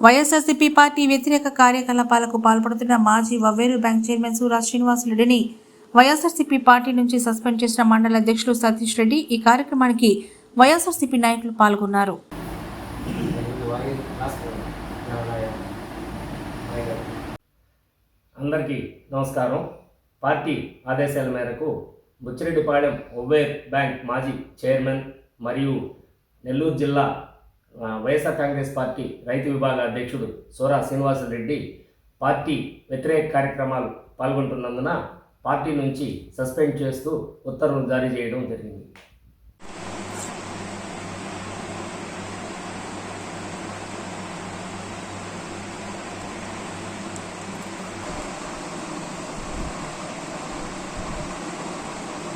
YSRCP party వ్యతిరేక కార్యకలాపాలకు పాల్పడుతున్న మాజీ వవ్వేరు బ్యాంక్ చైర్మన్ సూరా శ్రీనివాసరెడ్డిని వైఎస్ఆర్సీపీ పార్టీ నుంచి సస్పెండ్ చేసిన మండల అధ్యక్షులు సతీష్ రెడ్డి ఈ కార్యక్రమానికి వైఎస్ఆర్సీపీ నాయకులు పాల్గొన్నారు. అందరికీ నమస్కారం. పార్టీ ఆదేశాల మేరకు బుచ్చిరెడ్డిపాళెం ఒబేర్ బ్యాంక్ మాజీ చైర్మన్ మరియు నెల్లూరు జిల్లా వైఎస్ఆర్ కాంగ్రెస్ పార్టీ రైతు విభాగ అధ్యక్షుడు సోరా శ్రీనివాసరెడ్డి పార్టీ వ్యతిరేక కార్యక్రమాలు పాల్గొంటున్నందున పార్టీ నుంచి సస్పెండ్ చేస్తూ ఉత్తర్వులు జారీ చేయడం జరిగింది.